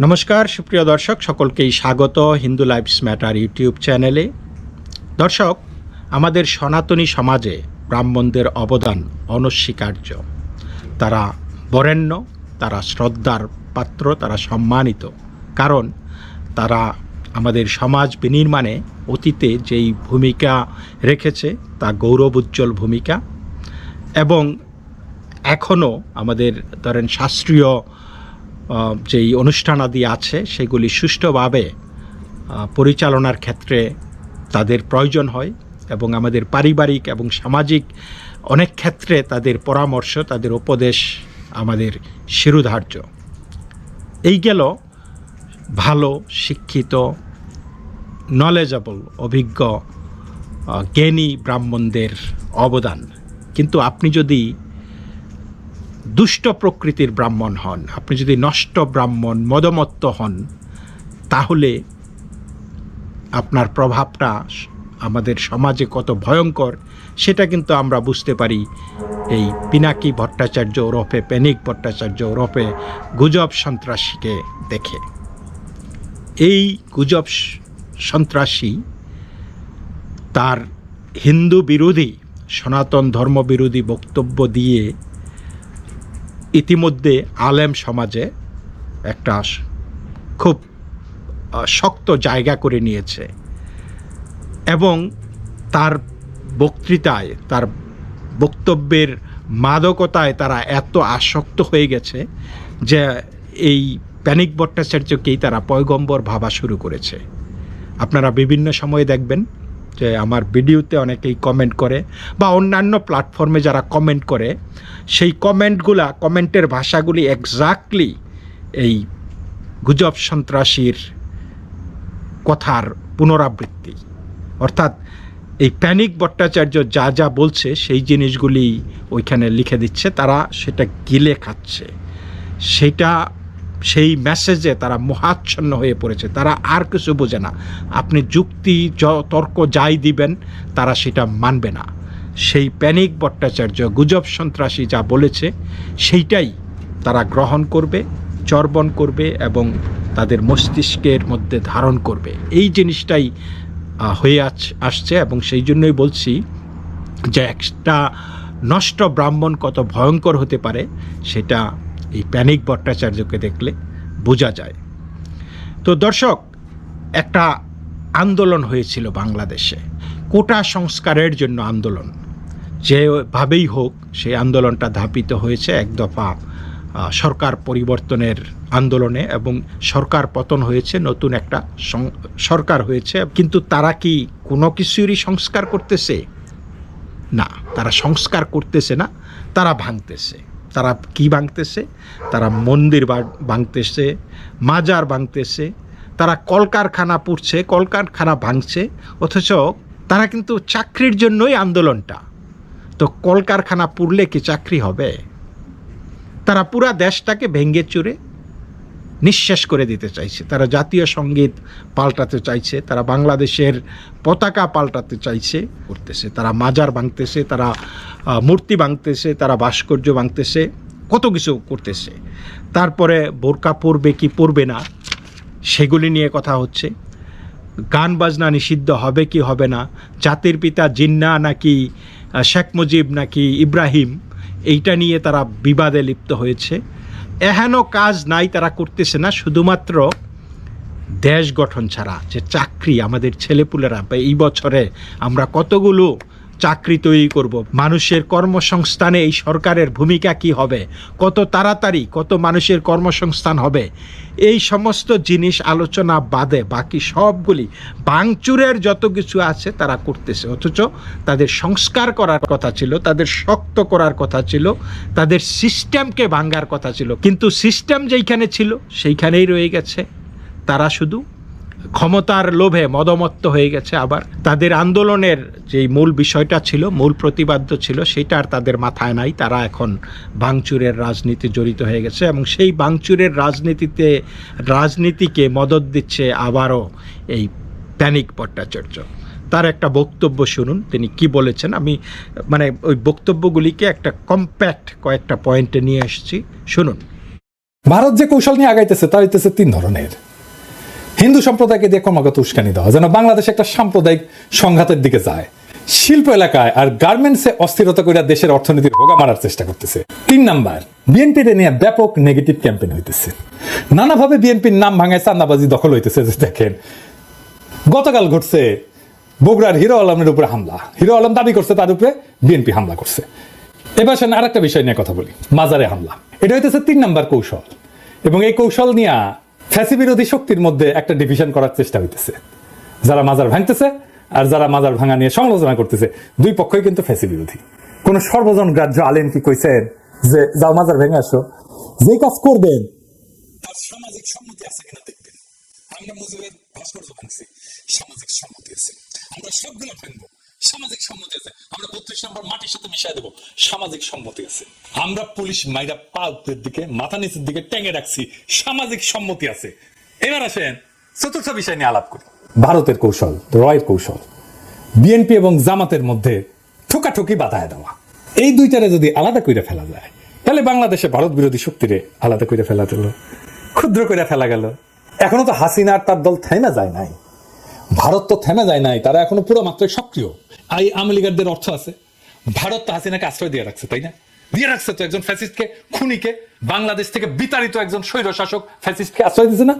নমস্কার, সুপ্রিয় দর্শক, সকলকেই স্বাগত হিন্দু লাইফস ম্যাটার ইউটিউব চ্যানেলে। দর্শক, আমাদের সনাতনী সমাজে ব্রাহ্মণদের অবদান অনস্বীকার্য। তারা বরেণ্য, তারা শ্রদ্ধার পাত্র, তারা সম্মানিত। কারণ তারা আমাদের সমাজ বিনির্মাণে অতীতে যেই ভূমিকা রেখেছে, তা গৌরব উজ্জ্বল ভূমিকা। এবং এখনও আমাদের ধরেন শাস্ত্রীয় যেই অনুষ্ঠানাদি আছে, সেগুলি সুষ্ঠুভাবে পরিচালনার ক্ষেত্রে তাদের প্রয়োজন হয় এবং আমাদের পারিবারিক এবং সামাজিক অনেক ক্ষেত্রে তাদের পরামর্শ, তাদের উপদেশ আমাদের শিরোধার্য। এই গেল ভালো, শিক্ষিত নলেজেবল অভিজ্ঞ জ্ঞানী ব্রাহ্মণদের অবদান। কিন্তু আপনি যদি দুষ্ট প্রকৃতির ব্রাহ্মণ হন। আপনি যদি নষ্ট ব্রাহ্মণ, মদমত্ত হন, তাহলে আপনার প্রভাবটা আমাদের সমাজে কত ভয়ঙ্কর, সেটা কিন্তু আমরা বুঝতে পারি। এই পিনাকি ভট্টাচার্য ওরফে প্যানিক ভট্টাচার্য ওরফে গুজব সন্ত্রাসীকে দেখে। এই গুজব সন্ত্রাসী তার হিন্দু বিরোধী, সনাতন ধর্ম বিরোধী বক্তব্য দিয়ে ইতিমধ্যে আলেম সমাজে একটা খুব শক্ত জায়গা করে নিয়েছে। এবং তার বক্তৃতায়, তার বক্তব্যের মাদকতায় তারা এত আসক্ত হয়ে গেছে যে এই প্যানিক ভট্টাচার্যকেই তারা পয়গম্বর ভাবা শুরু করেছে। আপনারা বিভিন্ন সময়ে দেখবেন যে আমার ভিডিওতে অনেকেই কমেন্ট করে বা অন্যান্য প্ল্যাটফর্মে যারা কমেন্ট করে, সেই কমেন্টগুলা কমেন্টের ভাষাগুলি এক্স্যাক্টলি এই গুজব সন্ত্রাসীর কথার পুনরাবৃত্তি। অর্থাৎ এই প্যানিক ভট্টাচার্য যা যা বলছে, সেই জিনিসগুলি ওইখানে লিখে দিচ্ছে, তারা সেটা গিলে খাচ্ছে। সেটা সেই মেসেজে তারা মহাচ্ছন্ন হয়ে পড়েছে। তারা আর কিছু বোঝে না। আপনি যুক্তি তর্ক যাই দিবেন, তারা সেটা মানবে না। সেই প্যানিক ভট্টাচার্য, গুজব সন্ত্রাসী যা বলেছে, সেইটাই তারা গ্রহণ করবে, চর্বণ করবে এবং তাদের মস্তিষ্কের মধ্যে ধারণ করবে। এই জিনিসটাই হয়ে আসছে এবং সেই জন্যই বলছি যে একটা নষ্ট ব্রাহ্মণ কত ভয়ঙ্কর হতে পারে, সেটা এই প্যানিক ভট্টাচার্যকে দেখলে বোঝা যায়। তো দর্শক, একটা আন্দোলন হয়েছিল বাংলাদেশে, কোটা সংস্কারের জন্য আন্দোলন। যেভাবেই হোক, সেই আন্দোলনটা ধাপিত হয়েছে এক দফা সরকার পরিবর্তনের আন্দোলনে এবং সরকার পতন হয়েছে, নতুন একটা সরকার হয়েছে। কিন্তু তারা কি কোনো কিছুরই সংস্কার করতেছে? না, তারা সংস্কার করতেছে না, তারা ভাঙতেছে। তারা কি ভাঙতেছে? তারা মন্দির ভাঙতেছে, মাজার ভাঙতেছে, তারা কলকারখানা পুড়ছে, কলকারখানা ভাঙছে, অথচ তারা কিন্তু চাকরির জন্যই আন্দোলনটা। তো কলকারখানা পুড়লে কি চাকরি হবে? তারা পুরা দেশটাকে ভেঙ্গে চুরে নিঃশেষ করে দিতে চাইছে। তারা জাতীয় সংগীত পাল্টাতে চাইছে, তারা বাংলাদেশের পতাকা পাল্টাতে চাইছে, করতেছে। তারা মাজার ভাঙতেছে, তারা মূর্তি ভাঙতেছে, তারা ভাস্কর্য ভাঙতেছে, কত কিছু করতেছে। তারপরে বোরকা পরবে কি পরবে না, সেগুলি নিয়ে কথা হচ্ছে। গান বাজনা নিষিদ্ধ হবে কি হবে না, জাতির পিতা জিন্না নাকি শেখ মুজিব নাকি ইব্রাহিম, এইটা নিয়ে তারা বিবাদে লিপ্ত হয়েছে। এহেন কাজ নাই তারা করতেছে না, শুধুমাত্র দেশ গঠন ছাড়া যে চাকরি আমাদের ছেলেপুলেরা বা এই বছরে আমরা কতগুলো চাকরি তৈরি করব। মানুষের কর্মসংস্থানে এই সরকারের ভূমিকা কি হবে? কত তাড়াতাড়ি কত মানুষের কর্মসংস্থান হবে? এই সমস্ত জিনিস আলোচনা বাদে বাকি সবগুলি বাংচুরের যত কিছু আছে তারা করতেছে। অথচ তাদের সংস্কার করার কথা ছিল, তাদের শক্ত করার কথা ছিল, তাদের সিস্টেমকে ভাঙ্গার কথা ছিল। কিন্তু সিস্টেম যেইখানে ছিল, সেইখানেই রয়ে গেছে। তারা শুধু ক্ষমতার লোভে মদমত্ত হয়ে গেছে আবার। তাদের আন্দোলনের যেই মূল বিষয়টা ছিল, মূল প্রতিবাদ্য ছিল, সেটা আর তাদের মাথায় নাই। তারা এখন বাংচুরের রাজনীতি জড়িত হয়ে গেছে এবং সেই বাংচুরের রাজনীতিতে, রাজনীতিকে মদত দিচ্ছে আবারও এই প্যানিক ভট্টাচার্য। তার একটা বক্তব্য শুনুন, তিনি কি বলেছেন? আমি মানে ওই বক্তব্যগুলিকে একটা কম্প্যাক্ট কয়েকটা পয়েন্টে নিয়ে এসেছি। শুনুন। ভারত যে কৌশল নিয়ে আগাইতেছে তা হইতেছে তিন ধরনের। হিন্দু সম্প্রদায়কে দিয়ে ক্রমাগত উস্কানি দেওয়া, যেন বাংলাদেশ একটা সাম্প্রদায়িক সংঘাতের দিকে যায়। শিল্প এলাকায় আর গার্মেন্টসে অস্থিরতা করে দেশের অর্থনীতির হোগা মারার চেষ্টা করতেছে। তিন নাম্বার বিএনপির নিয়ে ব্যাপক নেগেটিভ ক্যাম্পেইন হইতেছে। নানাভাবে বিএনপির নাম ভাঙায় চান্দাবাজি দখল হইতেছে, যে দেখেন। গতকাল ঘটছে বগুড়ার হিরো আলমের উপরে হামলা। হিরো আলম দাবি করছে তার উপরে বিএনপি হামলা করছে। এবার শোন আর একটা বিষয় নিয়ে কথা বলি, মাজারে হামলা। এটা হইতেছে তিন নাম্বার কৌশল। এবং এই কৌশল নিয়ে ফ্যাসি বিরোধী শক্তির মধ্যে একটা ডিভিশন করার চেষ্টা হইতেছে। যারা মাজার ভাঙতেছে আর যারা মাজার ভাঙা নিয়ে সমালোচনা করতেছে, দুই পক্ষই কিন্তু ফ্যাসি বিরোধী কোন সর্বজন গ্রাহ্য আলেম কি কইছেন যে, যাও মাজার ভেঙে আসো যে কাজ করবেন, তার সামাজিক সম্মতি আছে কিনা দেখবেন। আমরা মুজিবের ভাস্কর্য ভাঙছি, সামাজিক সম্মতি আছে। আমরা সবগুলো ভাঙবো। সামাজিক সম্মতি আছে। আমরা বত্রিশ নম্বর মাটির সাথে মিশাই দেবো। সামাজিক সম্মতি আছে। আমরা পুলিশ মাইরা পা দিকে, মাথা নিচের দিকে টেঙে রাখছি। সামাজিক সম্মতি আছে। এবার আসেন চতুর্থ বিষয় নিয়ে আলাপ করি। ভারতের কৌশল, রয়ের কৌশল। বিএনপি এবং জামাতের মধ্যে ঠোকাঠুকি বাধায় দেওয়া। এই দুইটারে যদি আলাদা করে ফেলা যায়, তাহলে বাংলাদেশে ভারত বিরোধী শক্তিরে আলাদা করে ফেলা গেল, ক্ষুদ্র করে ফেলা গেল। এখনও তো হাসিনা আর তার দল থেমে যায় নাই। ভারত তো থেমে যায় নাই, তারা এখনও পুরো মাত্রায় সক্রিয়। আই আওয়ামী লীগারদের অর্থ আছে, ভারত তো হাসিনাকে আশ্রয় দিয়ে রাখছে, তাই না? দিয়ে রাখছে তো একজন ফ্যাসিস্টকে, খুনিকে, বাংলাদেশ থেকে বিতাড়িত একজন স্বৈর শাসক ফ্যাসিস্টকে আশ্রয় দিছে না?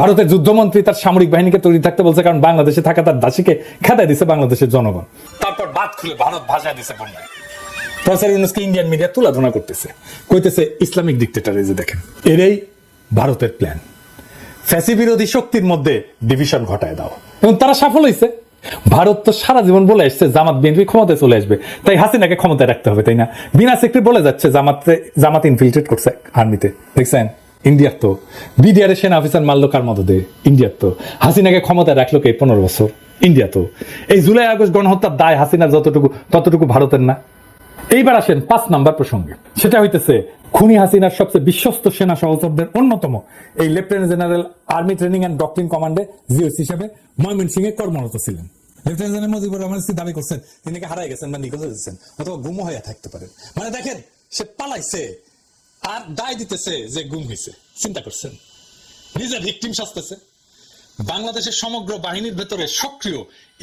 ভারতের যুদ্ধমন্ত্রী তার সামরিক বাহিনীকে তৈরি থাকতে বলছে, কারণ বাংলাদেশে থাকা তার দাসীকে খেদায় দিছে বাংলাদেশের জনগণ। তারপর বাদ খুলে ভারত ভাষায় দিছে বন্যায়। প্রফেসর ইউনুসকে ইন্ডিয়ান মিডিয়া তুলাধনা করতেছে। কইতেছে, ইসলামিক ডিক্টেটর যে দেখেন, এরই ভারতের প্ল্যান ফ্যাসি বিরোধী শক্তির মধ্যে ডিভিশন ঘটায় দাও। এবং তারা সফল হয়েছে ভারত তো সারা জীবন বলে আসছে, জামাত বিএনপি ক্ষমতায় চলে আসবে। তাই হাসিনাকে ক্ষমতায় রাখতে হবে, তাই না? বিনা সেক্টর বলে যাচ্ছে, জামাতে, জামাত ইনফিল্ট্রেট করছে আর্মিতে দেখছেন? ইন্ডিয়ার তো। বিডিআর সেনা অফিসার মারলো কার মদদে? ইন্ডিয়ার তো। হাসিনাকে ক্ষমতায় রাখল কে? পনেরো বছর। ইন্ডিয়া তো। এই জুলাই আগস্ট গণহত্যার দায় হাসিনার যতটুকু, ততটুকু ভারতের না। এইবার আসেন পাঁচ নাম্বার প্রসঙ্গে। সেটা হইতেছে, খুনি হাসিনার সবচেয়ে বিশ্বস্ত সেনা সহচরদের অন্যতম। এই lieutenant general army training and doctrine কমান্ডে জিওস হিসেবে ময়মনসিংহে কর্মরত ছিলেন। লেফটেন্যান্ট জেনারেল রহমান দাবি করছেন, তিনি হারাই গেছেন বা নিখোঁজ হয়েছেন অথবা গুম থাকতে পারেন। মানে দেখেন, সে পালাইছে আর দায় দিতেছে যে গুম হয়েছে চিন্তা করছেন? ভিকটিম সাজতেছে। বাংলাদেশের সমগ্র বাহিনীর ভেতরে সক্রিয়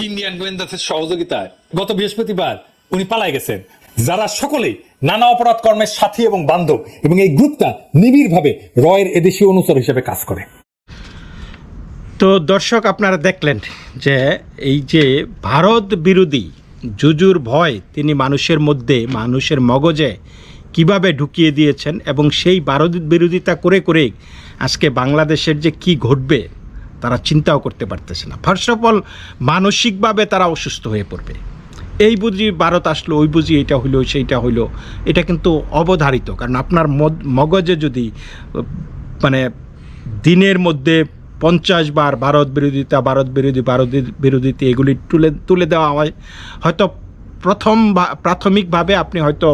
ইন্ডিয়ান গোয়েন্দাদের সহযোগিতায় গত বৃহস্পতিবার উনি পালাই গেছেন। যারা সকলেই নানা অপরাধ কর্মের সাথী এবং বান্ধব এবং এই গ্রুপটা নিবিড়ভাবে রয়ের এদেশীয় অনুচর হিসেবে কাজ করে। তো দর্শক, আপনারা দেখলেন যে এই যে ভারত বিরোধী জুজুর ভয় তিনি মানুষের মধ্যে, মানুষের মগজে কীভাবে ঢুকিয়ে দিয়েছেন এবং সেই ভারত বিরোধিতা করে করে আজকে বাংলাদেশের যে কি ঘটবে তারা চিন্তাও করতে পারতেছে না। ফার্স্ট অফ অল মানসিকভাবে তারা অসুস্থ হয়ে পড়বে। এই বুঝি ভারত আসলো, ওই বুঝি এটা হইল, সেইটা হইল। এটা কিন্তু অবধারিত, কারণ আপনার মগজে যদি মানে দিনের মধ্যে পঞ্চাশ বার ভারত বিরোধিতা ভারত বিরোধী ভারত বিরোধিতা এগুলি তুলে তুলে দেওয়া হয়, হয়তো প্রথম প্রাথমিকভাবে আপনি হয়তো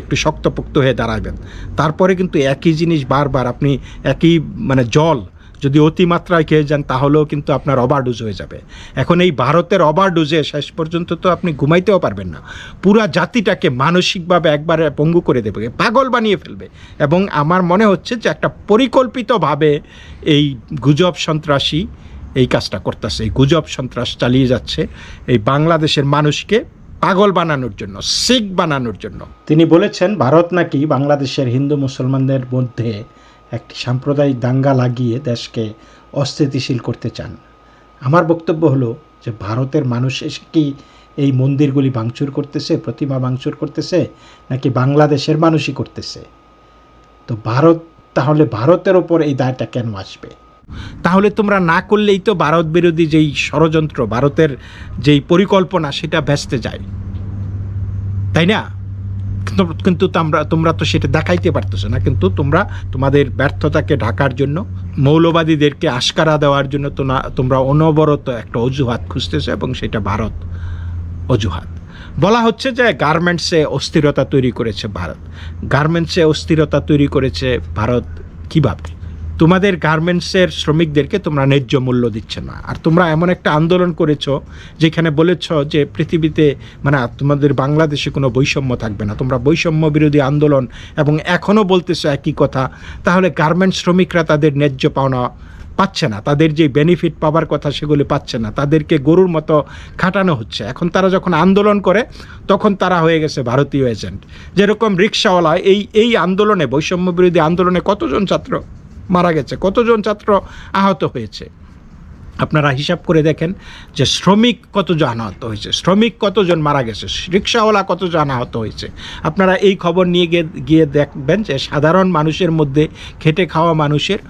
একটু শক্তপোক্ত হয়ে দাঁড়াবেন। তারপরে কিন্তু একই জিনিস বারবার আপনি একই মানে জল যদি অতিমাত্রায় খেয়ে যান, তাহলেও কিন্তু আপনার ওভারডোজ হয়ে যাবে। এখন এই ভারতের ওভারডোজে শেষ পর্যন্ত তো আপনি ঘুমাইতেও পারবেন না। পুরা জাতিটাকে মানসিকভাবে একবারে পঙ্গু করে দেবে, পাগল বানিয়ে ফেলবে। এবং আমার মনে হচ্ছে যে একটা পরিকল্পিতভাবে এই গুজব সন্ত্রাসী এই কাজটা করতেছে। এই গুজব সন্ত্রাস চালিয়ে যাচ্ছে এই বাংলাদেশের মানুষকে পাগল বানানোর জন্য, শিখ বানানোর জন্য। তিনি বলেছেন, ভারত নাকি বাংলাদেশের হিন্দু মুসলমানদের মধ্যে একটি সাম্প্রদায়িক দাঙ্গা লাগিয়ে দেশকে অস্থিতিশীল করতে চান। আমার বক্তব্য হলো যে ভারতের মানুষ এসে কি এই মন্দিরগুলি ভাঙচুর করতেছে, প্রতিমা ভাঙচুর করতেছে, নাকি বাংলাদেশের মানুষই করতেছে? তো ভারত, তাহলে ভারতের ওপর এই দায়টা কেন আসবে? তাহলে তোমরা না করলেই তো ভারত বিরোধী যেই ষড়যন্ত্র, ভারতের যেই পরিকল্পনা, সেটা ভেস্তে যায়। তাই না? কিন্তু তোমরা তোমরা তো সেটা দেখাইতে পারতেছো না। কিন্তু তোমরা তোমাদের ব্যর্থতাকে ঢাকার জন্য, মৌলবাদীদেরকে আশকারা দেওয়ার জন্য তোমরা অনবরত একটা অজুহাত খুঁজতেছো এবং সেটা ভারত অজুহাত। বলা হচ্ছে যে গার্মেন্টসে অস্থিরতা তৈরি করেছে ভারত। গার্মেন্টসে অস্থিরতা তৈরি করেছে ভারত কীভাবে? তোমাদের গার্মেন্টসের শ্রমিকদেরকে তোমরা ন্যায্য মূল্য দিচ্ছে না। আর তোমরা এমন একটা আন্দোলন করেছ, যেখানে বলেছ যে পৃথিবীতে মানে তোমাদের বাংলাদেশে কোনো বৈষম্য থাকবে না। তোমরা বৈষম্য বিরোধী আন্দোলন এবং এখনও বলতেছো একই কথা, তাহলে গার্মেন্টস শ্রমিকরা তাদের ন্যায্য পাওনা পাচ্ছে না। তাদের যে বেনিফিট পাবার কথা সেগুলি পাচ্ছে না। তাদেরকে গরুর মতো খাটানো হচ্ছে। এখন তারা যখন আন্দোলন করে, তখন তারা হয়ে গেছে ভারতীয় এজেন্ট যেরকম রিক্সাওয়ালা, এই এই আন্দোলনে, বৈষম্য বিরোধী আন্দোলনে কতজন ছাত্র? মারা গেছে। কতজন ছাত্র আহত হয়েছে? আপনারা হিসাব করে দেখেন যে শ্রমিক কতজন আহত হয়েছে, শ্রমিক কতজন মারা গেছে, রিক্সাওয়ালা কতজন আহত হয়েছে। আপনারা এই খবর নিয়ে গিয়ে দেখবেন যে সাধারণ মানুষের মধ্যে খেটে খাওয়া মানুষের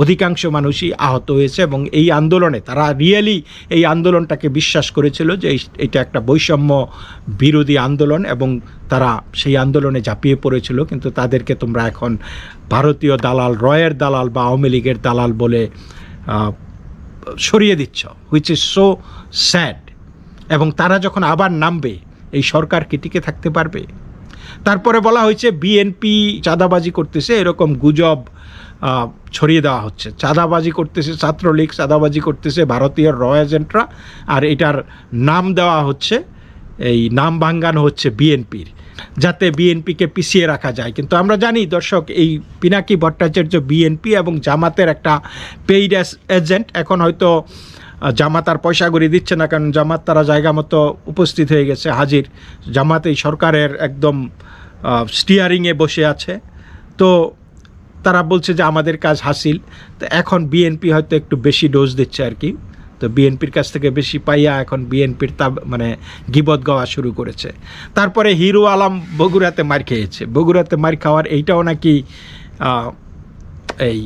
অধিকাংশ মানুষই আহত হয়েছে এবং এই আন্দোলনে তারা রিয়েলি এই আন্দোলনটাকে বিশ্বাস করেছিল যে এটা একটা বৈষম্য বিরোধী আন্দোলন এবং তারা সেই আন্দোলনে ঝাঁপিয়ে পড়েছিল। কিন্তু তাদেরকে তোমরা এখন ভারতীয় দালাল, রয়ের দালাল বা আওয়ামী লীগের দালাল বলে সরিয়ে দিচ্ছ হুইচ ইজ সো স্যাড এবং তারা যখন আবার নামবে, এই সরকার কি টিকে থাকতে পারবে? তারপরে বলা হয়েছে, বিএনপি চাঁদাবাজি করতেছে, এরকম গুজব ছড়িয়ে দেওয়া হচ্ছে। চাঁদাবাজি করতেছে, ছাত্রলীগ চাঁদাবাজি করতেছে, ভারতীয় র এজেন্টরা, আর এটার নাম দেওয়া হচ্ছে, এই নাম ভাঙ্গানো হচ্ছে বিএনপির, যাতে বিএনপিকে পিছিয়ে রাখা যায়। কিন্তু আমরা জানি, দর্শক, এই পিনাকি ভট্টাচার্য বিএনপি এবং জামাতের একটা পেইড এজেন্ট এখন হয়তো জামাত আর পয়সা করে দিচ্ছে না, কারণ জামাত তারা জায়গা মতো উপস্থিত হয়ে গেছে, হাজির। জামাত এই সরকারের একদম স্টিয়ারিংয়ে বসে আছে। তো তারা বলছে যে আমাদের কাজ হাসিল। তো এখন বিএনপি হয়তো একটু বেশি ডোজ দিচ্ছে আর কি। তো বিএনপির কাছ থেকে বেশি পাইয়া এখন বিএনপির তা মানে গিবত গাওয়া শুরু করেছে। তারপরে হিরো আলম বগুড়াতে মার খেয়েছে। বগুড়াতে মার খাওয়ার এইটাও নাকি এই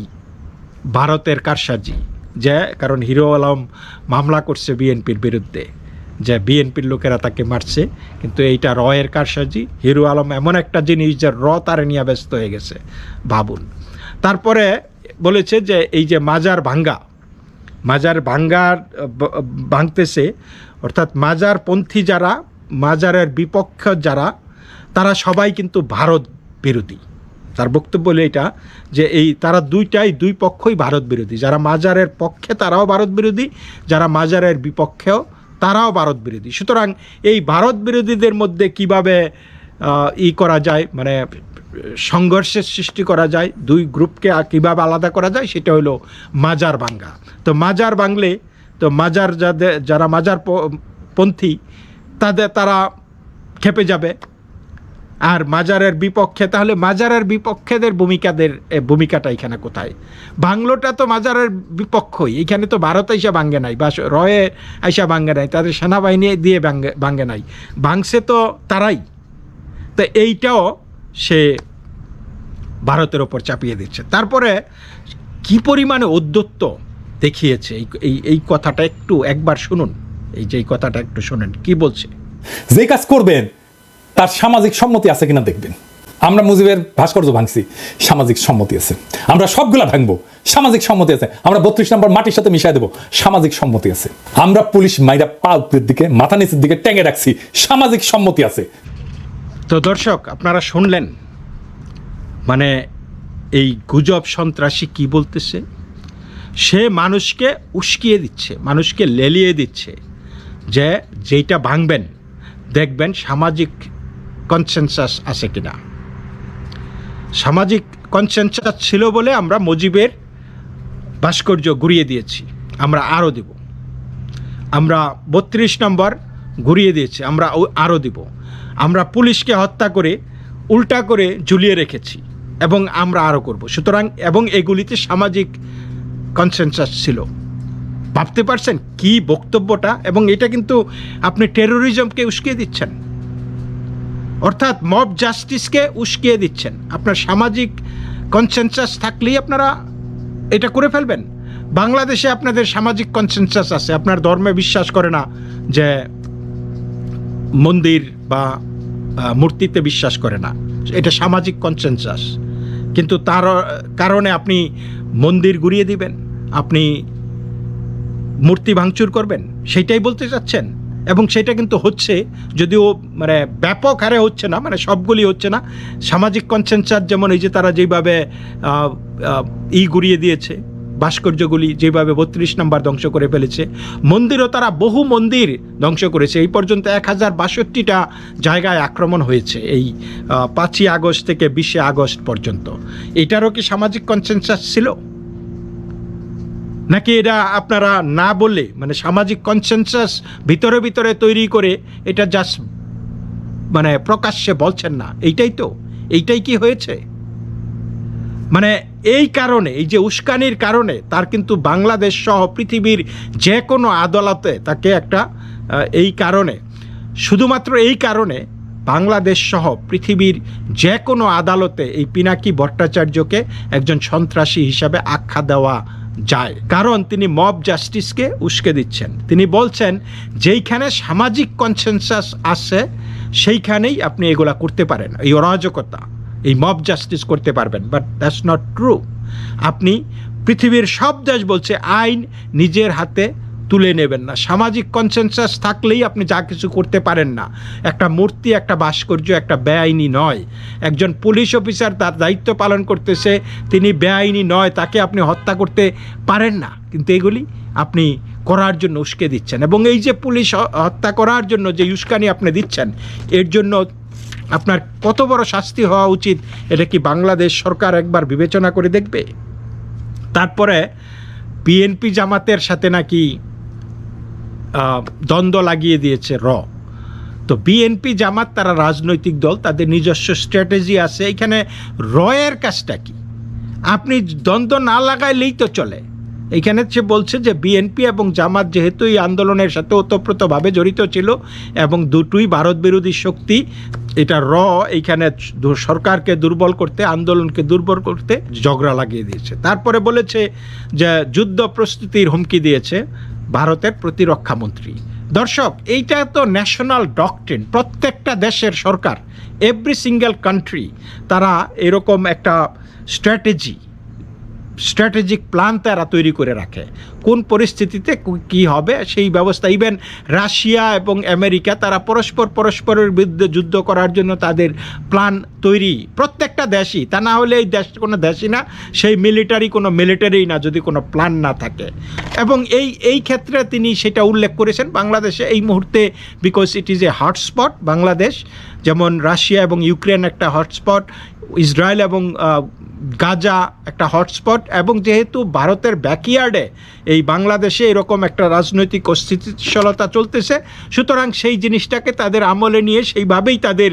ভারতের কারসাজি। যে, কারণ হিরো আলম মামলা করছে বিএনপির বিরুদ্ধে। যে বিএনপির লোকেরা তাকে মারছে। কিন্তু এইটা রয়ের কারসাজি। হিরো আলম এমন একটা জিনিস যে র তারে নিয়ে ব্যস্ত হয়ে গেছে। ভাবুন। তারপরে বলেছে যে এই যে মাজার ভাঙ্গা, মাজার ভাঙ্গার ভাঙতেছে, অর্থাৎ মাজারপন্থী যারা, মাজারের বিপক্ষ যারা, তারা সবাই কিন্তু ভারত বিরোধী। তার বক্তব্য হলো এটা যে এই তারা দুইটাই, দুই পক্ষই ভারত বিরোধী। যারা মাজারের পক্ষে তারাও ভারত বিরোধী, যারা মাজারের বিপক্ষেও তারাও ভারত বিরোধী। সুতরাং এই ভারত বিরোধীদের মধ্যে কীভাবে ই করা যায় মানে সংঘর্ষের সৃষ্টি করা যায়, দুই গ্রুপকে কীভাবে আলাদা করা যায় সেটা হলো মাজার বাঙ্গা। তো মাজার বাংলে তো মাজার যাদের যারা মাজার পন্থী তাদের তারা খেপে যাবে। আর মাজারের বিপক্ষে, তাহলে মাজারের বিপক্ষেদের ভূমিকাদের ভূমিকাটা এখানে কোথায়? বাংলোটা তো মাজারের বিপক্ষই, এখানে তো ভারত আইসা ভাঙ্গে নাই, বা রয়ে আইসা ভাঙ্গে নাই, তাদের সেনাবাহিনী দিয়ে ভাঙ্গে ভাঙ্গে নাই। ভাঙছে তো তারাই। তো এইটাও সে ভারতের ওপর চাপিয়ে দিচ্ছে। তারপরে কি পরিমাণে উদ্যত্ত দেখিয়েছে? এই এই কথাটা একটু একবার শুনুন। এই যে এই কথাটা একটু শুনেন, কি বলছে? যে কাজ করবেন, তার সামাজিক সম্মতি আছে কিনা দেখবেন। আমরা মুজিবের ভাস্কর্য ভাঙছি, সামাজিক সম্মতি আছে। আমরা সবগুলা ভাঙবো, সামাজিক সম্মতি আছে। আমরা বত্রিশ নম্বর মাটির সাথে মিশাই দেবো, সামাজিক সম্মতি আছে। আমরা পুলিশ মাইরা পা দিকে, মাথা নিচের দিকে টেঙে রাখছি, সামাজিক সম্মতি আছে। তো দর্শক, আপনারা শুনলেন। মানে এই গুজব সন্ত্রাসী কি বলতেছে? সে মানুষকে উস্কিয়ে দিচ্ছে, মানুষকে লেলিয়ে দিচ্ছে যে যেইটা ভাঙবেন, দেখবেন সামাজিক কনসেনসাস আছে কিনা। সামাজিক কনসেনসাস ছিল বলে আমরা মুজিবের ভাস্কর্য ঘুরিয়ে দিয়েছি, আমরা আরও দেব। আমরা বত্রিশ নম্বর ঘুরিয়ে দিয়েছি, আমরা আরও দিব। আমরা পুলিশকে হত্যা করে, উল্টা করে ঝুলিয়ে রেখেছি এবং আমরা আরও করব। সুতরাং, এবং এগুলিতে সামাজিক কনসেনসাস ছিল। ভাবতে পারছেন কি বক্তব্যটা? এবং এটা কিন্তু আপনি টেরোরিজমকে উস্কিয়ে দিচ্ছেন। অর্থাৎ মব জাস্টিসকে উস্কিয়ে দিচ্ছেন। আপনার সামাজিক কনসেনসাস থাকলেই আপনারা এটা করে ফেলবেন। বাংলাদেশে আপনাদের সামাজিক কনসেনসাস আছে। আপনার ধর্মে বিশ্বাস করে না যে মন্দির বা মূর্তিতে বিশ্বাস করে না। এটা সামাজিক কনসেনসাস কিন্তু তার কারণে আপনি মন্দির গুড়িয়ে দিবেন, আপনি মূর্তি ভাঙচুর করবেন, সেটাই বলতে চাচ্ছেন। এবং সেটা কিন্তু হচ্ছে, যদিও মানে ব্যাপক হারে হচ্ছে না মানে সবগুলি হচ্ছে না, সামাজিক কনসেনসাস যেমন এই যে তারা যেভাবে ই গুড়িয়ে দিয়েছে ভাস্কর্যগুলি যেভাবে বত্রিশ নাম্বার ধ্বংস করে ফেলেছে, মন্দিরও তারা বহু মন্দির ধ্বংস করেছে। এই পর্যন্ত এক হাজার বাষট্টিটা জায়গায় আক্রমণ হয়েছে এই পাঁচই আগস্ট থেকে বিশে আগস্ট পর্যন্ত। এটারও কি সামাজিক কনসেনসাস ছিল? নাকি এটা আপনারা না বলে মানে সামাজিক কনসেনসাস ভিতরে ভিতরে তৈরি করে এটা জাস্ট মানে প্রকাশ্যে বলছেন না? এইটাই তো? এইটাই কি হয়েছে? মানে এই কারণে, এই যে উস্কানির কারণে তার কিন্তু বাংলাদেশ সহ পৃথিবীর যে কোনো আদালতে তাকে একটা এই কারণে। শুধুমাত্র এই কারণে বাংলাদেশ সহ পৃথিবীর যে কোনো আদালতে এই পিনাকি ভট্টাচার্যকে একজন সন্ত্রাসী হিসাবে আখ্যা দেওয়া যায়। কারণ তিনি মব জাস্টিসকে উস্কে দিচ্ছেন। তিনি বলছেন, যেইখানে সামাজিক কনসেনসাস আছে, সেইখানেই আপনি এগুলা করতে পারেন। এই অরাজকতা। এই মব জাস্টিস করতে পারবেন বাট দ্যাটস নট ট্রু আপনি পৃথিবীর সব দেশ বলছে, আইন নিজের হাতে তুলে নেবেন না। সামাজিক কনসেনসাস থাকলেই আপনি যা কিছু করতে পারেন না। একটা মূর্তি, একটা ভাস্কর্য, একটা বেআইনি নয়। একজন পুলিশ অফিসার তার দায়িত্ব পালন করতেছে, তিনি বেআইনি নয়, তাকে আপনি হত্যা করতে পারেন না। কিন্তু এগুলি আপনি করার জন্য উস্কে দিচ্ছেন। এবং এই যে পুলিশ হত্যা করার জন্য যে উস্কানি আপনি দিচ্ছেন, এর জন্য আপনার কত বড় শাস্তি হওয়া উচিত, এটা কি বাংলাদেশ সরকার একবার বিবেচনা করে দেখবে? তারপরে বিএনপি জামাতের সাথে নাকি দ্বন্দ্ব লাগিয়ে দিয়েছে র। তো বিএনপি জামাত তারা রাজনৈতিক দল, তাদের নিজস্ব স্ট্র্যাটেজি আছে। এখানে রয়ের কাজটা কি? আপনি দ্বন্দ্ব না লাগাইলেই তো চলে। এখানে সে বলছে যে বিএনপি এবং জামাত যেহেতু এই আন্দোলনের সাথে ওতপ্রোতভাবে জড়িত ছিল এবং দুটোই ভারত বিরোধী শক্তি, এটা র, এইখানে সরকারকে দুর্বল করতে, আন্দোলনকে দুর্বল করতে ঝগড়া লাগিয়ে দিয়েছে। তারপরে বলেছে যে যুদ্ধ প্রস্তুতির হুমকি দিয়েছে ভারতের প্রতিরক্ষা মন্ত্রী। দর্শক, এইটা তো ন্যাশনাল ডকট্রিন প্রত্যেকটা দেশের সরকার এভরি সিঙ্গেল কান্ট্রি তারা এরকম একটা স্ট্র্যাটেজি স্ট্র্যাটেজিক প্ল্যান তারা তৈরি করে রাখে। কোন পরিস্থিতিতে কি হবে সেই ব্যবস্থা ইভেন রাশিয়া এবং আমেরিকা তারা পরস্পর পরস্পরের বিরুদ্ধে যুদ্ধ করার জন্য তাদের প্ল্যান তৈরি। প্রত্যেকটা দেশই, তা না হলে এই দেশ কোনো দেশই না, সেই মিলিটারি কোনো মিলিটারি না যদি কোনো প্ল্যান না থাকে। এবং এই এই ক্ষেত্রে তিনি সেটা উল্লেখ করেছেন বাংলাদেশে এই মুহূর্তে because it is a hotspot Bangladesh, যেমন রাশিয়া এবং ইউক্রেন একটা হটস্পট ইসরায়েল এবং গাজা একটা হটস্পট এবং যেহেতু ভারতের ব্যাকইয়ার্ডে এই বাংলাদেশে এরকম একটা রাজনৈতিক অস্থিতিশীলতা চলতেছে, সুতরাং সেই জিনিসটাকে তাদের আমলে নিয়ে সেইভাবেই তাদের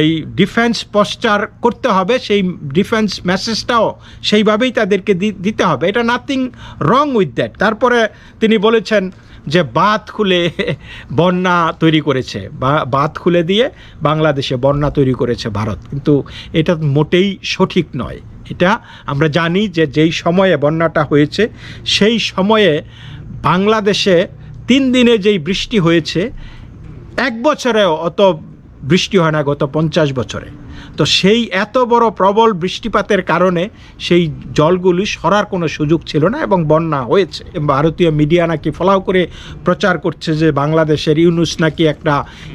এই ডিফেন্স পশ্চার করতে হবে, সেই ডিফেন্স মেসেজটাও সেইভাবেই তাদেরকে দিতে হবে। এটা নাথিং রং উইথ দ্যাট তারপরে তিনি বলেছেন যে বাঁধ খুলে বন্যা তৈরি করেছে, বা বাঁধ খুলে দিয়ে বাংলাদেশে বন্যা তৈরি করেছে ভারত। কিন্তু এটা মোটেই সঠিক নয়। এটা আমরা জানি যে যেই সময়ে বন্যাটা হয়েছে, সেই সময়ে বাংলাদেশে তিন দিনে যেই বৃষ্টি হয়েছে, এক বছরেও অত বৃষ্টি হয় না গত পঞ্চাশ বছরে। তো সেই এত বড় প্রবল বৃষ্টিপাতের কারণে সেই জলগুলি সরার কোনো সুযোগ ছিল না এবং বন্যা হয়েছে। ভারতীয় মিডিয়া নাকি ফলাও করে প্রচার করছে যে বাংলাদেশের ইউনুস নাকি একটা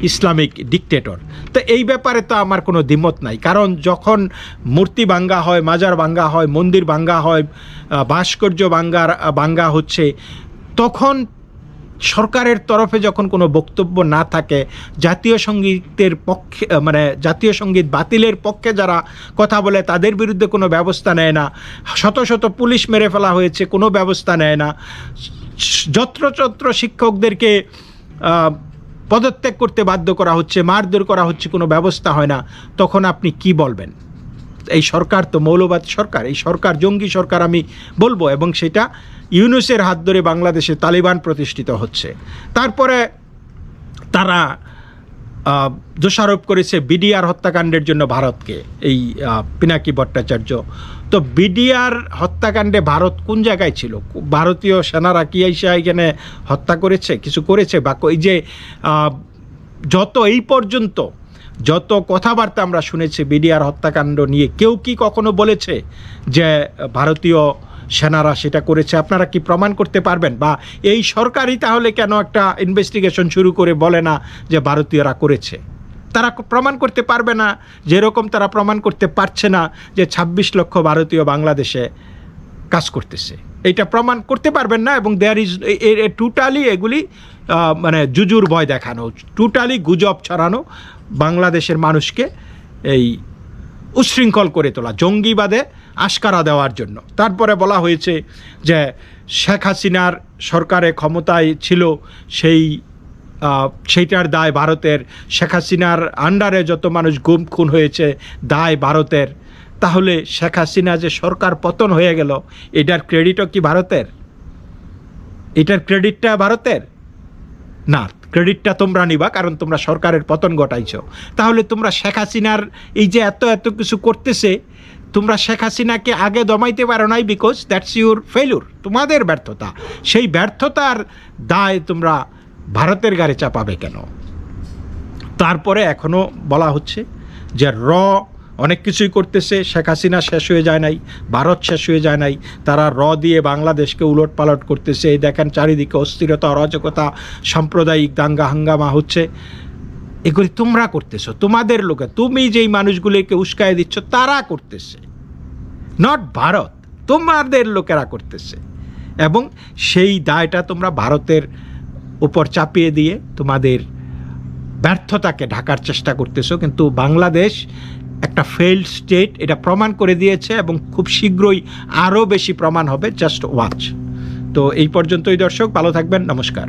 ইসলামিক ডিকটেটর। তো এই ব্যাপারে তো আমার কোনো দ্বিমত নাই। কারণ যখন মূর্তি ভাঙ্গা হয়, মাজার ভাঙ্গা হয়, মন্দির ভাঙ্গা হয় ভাস্কর্য ভাঙ্গার ভাঙ্গা হচ্ছে, তখন সরকারের তরফে যখন কোনো বক্তব্য না থাকে, জাতীয় সঙ্গীতের পক্ষে মানে জাতীয় সংগীত বাতিলের পক্ষে যারা কথা বলে, তাদের বিরুদ্ধে কোনো ব্যবস্থা নেয় না। শত শত পুলিশ মেরে ফেলা হয়েছে, কোনো ব্যবস্থা নেয় না। যত্রতত্র শিক্ষকদেরকে পদত্যাগ করতে বাধ্য করা হচ্ছে, মারধর করা হচ্ছে, কোনো ব্যবস্থা হয় না। তখন আপনি কি বলবেন? এই সরকার তো মৌলবাদ সরকার, এই সরকার, জঙ্গি সরকার আমি বলব এবং সেটা ইউনুসের হাত ধরে বাংলাদেশে তালিবান প্রতিষ্ঠিত হচ্ছে। তারপরে তারা দোষারোপ করেছে বিডিআর হত্যাকাণ্ডের জন্য ভারতকে, এই পিনাকি ভট্টাচার্য। তো বিডিআর হত্যাকাণ্ডে ভারত কোন জায়গায় ছিল? ভারতীয় সেনারা কি এসে এখানে হত্যা করেছে, কিছু করেছে? বা এই যে যত এই পর্যন্ত যত কথাবার্তা আমরা শুনেছি বিডিআর হত্যাকাণ্ড নিয়ে, কেউ কি কখনো বলেছে যে ভারতীয় সেনারা সেটা করেছে। আপনারা কি প্রমাণ করতে পারবেন? বা এই সরকারই তাহলে কেন একটা ইনভেস্টিগেশন শুরু করে বলে না যে ভারতীয়রা করেছে? তারা প্রমাণ করতে পারবে না। যেরকম তারা প্রমাণ করতে পারছে না যে ২৬ লক্ষ ভারতীয় বাংলাদেশে কাজ করতেছে। এটা প্রমাণ করতে পারবেন না এবং দেয়ার ইজ টোটালি এগুলি মানে জুজুর ভয় দেখানো টোটালি গুজব ছড়ানো বাংলাদেশের মানুষকে এই উচ্ছৃঙ্খল করে তোলা। জঙ্গিবাদে আশকারা দেওয়ার জন্য। তারপরে বলা হয়েছে যে শেখ হাসিনার সরকারে ক্ষমতায় ছিল সেই সেইটার দায় ভারতের। শেখ হাসিনার আন্ডারে যত মানুষ গুম খুন হয়েছে, দায় ভারতের। তাহলে শেখ হাসিনা যে সরকার পতন হয়ে গেল, এটার ক্রেডিটও কি ভারতের? এটার ক্রেডিটটা ভারতের? না ক্রেডিটটা তোমরা নিবা, কারণ তোমরা সরকারের পতন ঘটাইছো। তাহলে তোমরা শেখ হাসিনার এই যে এত এত কিছু করতেছে তোমরা শেখ হাসিনাকে আগে দমাইতে পারো নাই বিকজ দ্যাটস ইউর ফেলুর তোমাদের ব্যর্থতা। সেই ব্যর্থতার দায় তোমরা ভারতের গাড়ি চাপাবে কেন? তারপরে এখনও বলা হচ্ছে যে র অনেক কিছুই করতেছে, শেখ হাসিনা শেষ হয়ে যায় নাই, ভারত শেষ হয়ে যায় নাই, তারা র দিয়ে বাংলাদেশকে উলট পালট করতেছে। এই দেখেন চারিদিকে অস্থিরতা, অরাজকতা, সাম্প্রদায়িক দাঙ্গা, হাঙ্গামা হচ্ছে। এগুলি তোমরা করতেছো, তোমাদের লোকে, তুমি যেই মানুষগুলিকে উস্কায় দিচ্ছ, তারা করতেছে। নট ভারত, তোমাদের লোকেরা করতেছে। এবং সেই দায়টা তোমরা ভারতের উপর চাপিয়ে দিয়ে তোমাদের ব্যর্থতাকে ঢাকার চেষ্টা করতেছো, কিন্তু বাংলাদেশ একটা ফেল্ড স্টেট এটা প্রমাণ করে দিয়েছে এবং খুব শীঘ্রই আরও বেশি প্রমাণ হবে জাস্ট ওয়াচ তো এই পর্যন্তই দর্শক, ভালো থাকবেন, নমস্কার।